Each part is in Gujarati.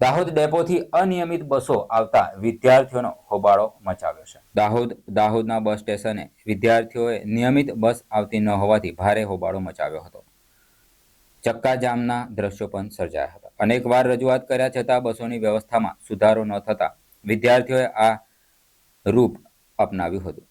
દાહોદ ડેપોથી અનિયમિત બસો આવતા વિદ્યાર્થીઓનો હોબાળો મચાવ્યો છે. દાહોદ, દાહોદના બસ સ્ટેશને વિદ્યાર્થીઓએ નિયમિત બસ આવતી ન હોવાથી ભારે હોબાળો મચાવ્યો હતો. ચક્કાજામના દ્રશ્યો પણ સર્જાયા હતા. અનેકવાર રજૂઆત કર્યા છતાં બસોની વ્યવસ્થામાં સુધારો ન થતા વિદ્યાર્થીઓએ આ રૂપ અપનાવ્યું હતું.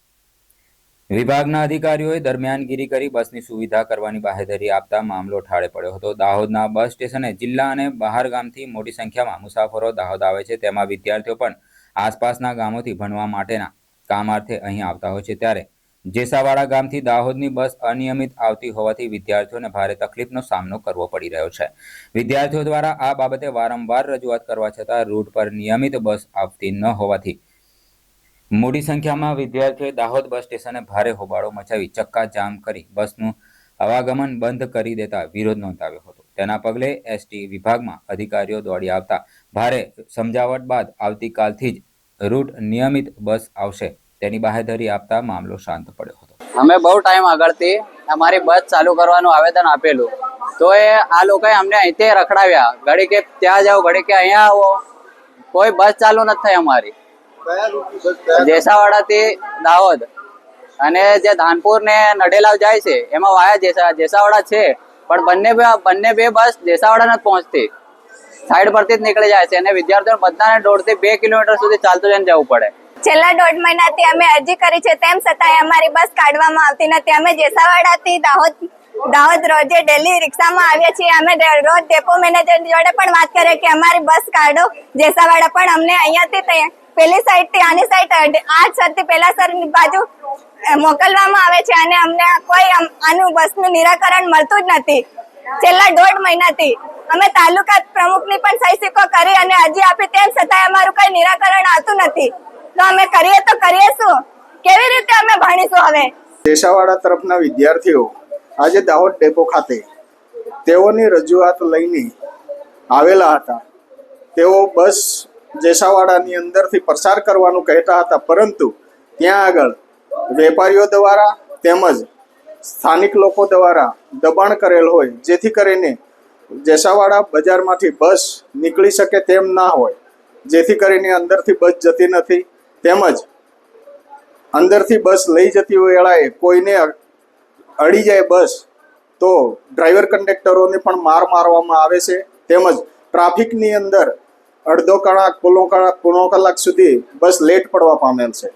વિભાગના અધિકારીઓએ દરમિયાનગીરી કરી બસની સુવિધા કરવાની બાહેધરી આપતા મામલો ઠાળે પડ્યો હતો. દાહોદના બસ સ્ટેશને જિલ્લા અને બહાર ગામથી મોટી સંખ્યામાં મુસાફરો દાહોદ આવે છે. તેમાં વિદ્યાર્થીઓ પણ આસપાસના ગામોથી ભણવા માટેના કામાર્થે અહીં આવતા હોય છે. ત્યારે જેસાવાડા ગામથી દાહોદની બસ અનિયમિત આવતી હોવાથી વિદ્યાર્થીઓને ભારે તકલીફનો સામનો કરવો પડી રહ્યો છે. વિદ્યાર્થીઓ દ્વારા આ બાબતે વારંવાર રજૂઆત કરવા છતાં રૂટ પર નિયમિત બસ આવતી ન હોવાથી મોટી સંખ્યામાં વિદ્યાર્થીઓએ દાહોદ બસ સ્ટેશને ભારે હોબાળો મચાવી ચક્કા જામ કરી બસનું આવાગમન બંધ કરી દેતા વિરોધ નોંધાવ્યો હતો. તેના પગલે એસટી વિભાગમાં અધિકારીઓ દોડી આવતા ભારે સમજાવટ બાદ આવતીકાલથી જ રૂટ નિયમિત બસ આવશે. તેની બાહેધરી આપતા મામલો શાંત પડ્યો હતો. અમે બહુ ટાઈમ આગળથી અમારી બસ ચાલુ કરવાનું આવેદન આપેલું. તો એ આ લોકોએ અમને અહીંથી રખડાવ્યા. ઘડી કે ત્યાં જાઓ ઘડી કે અહીંયા આવો. કોઈ બસ ચાલુ નથી થઈ અમારી. જેસાવાડાથી દાહોદ. અને જે ધાનપુર ને નડેલાવ જાય છે, એમાં વાયા જેસા, જેસાવાડા છે, પણ બંને બંને બે બસ જેસાવાડા નથી પહોંચતી. સાઈડ પરથી જ નીકળી જાય છે અને વિદ્યાર્થીઓ બધાને દોઢથી બે કિલોમીટર સુધી ચાલતું જઈને જવું પડે. છેલ્લા દોઢ મહિનાથી અમે અરજી કરી છે, તેમ છતાંય અમારી બસ કાઢવામાં આવતી નથી. અમે જેસાવાડાથી દાહોદ દાહોદ રોજે ડેલી રિક્ષામાં આવીએ છીએ. અમે રોજ ડેપો મેનેજર જોડે પણ વાત કરીએ કે અમારી બસ કાઢો, જેસાવાડા. પણ અમને અહીંયાથી પેલી સાઈડથી આની સાઈડ આ સરથી પેલા સરની બાજુ મોકલવામાં આવે છે અને અમને કોઈ આનું બસનું નિરાકરણ મળતું જ નથી. છેલ્લા દોઢ મહિનાથી. અમે તાલુકા પ્રમુખની પણ સહી સિક્કો કરી અને અરજી આપી તેમ છતાંય અમારું કઈ નિરાકરણ આવતું નથી. તો અમે કરીએ તો કરીએ શું? કેવી રીતે અમે ભણીશું હવે? દેશાવાડા તરફના વિદ્યાર્થીઓ, આજે દાહોદ ડેપો ખાતે તેઓની રજૂઆત લઈને આવેલા હતા. તેઓ બસ જેસાવાડાની અંદરથી પસાર કરવાનું કહેતા હતા, પરંતુ ત્યાં આગળ વેપારીઓ દ્વારા તેમજ સ્થાનિક લોકો દ્વારા દબાણ કરેલ હોય, જેથી કરીને જેસાવાડા બજારમાંથી બસ નીકળી શકે તેમ ના હોય, જેથી કરીને અંદરથી બસ જતી નથી. તેમજ અંદરથી બસ લઈ જતી વેળાએ કોઈને અડી જાય બસ, તો ડ્રાઈવર કંડક્ટરોને પણ માર મારવામાં આવે છે. તેમજ ટ્રાફિકની અંદર અડધો કલાક પોણો કલાક પોણો કલાક સુધી બસ લેટ પડવા પામેલ છે.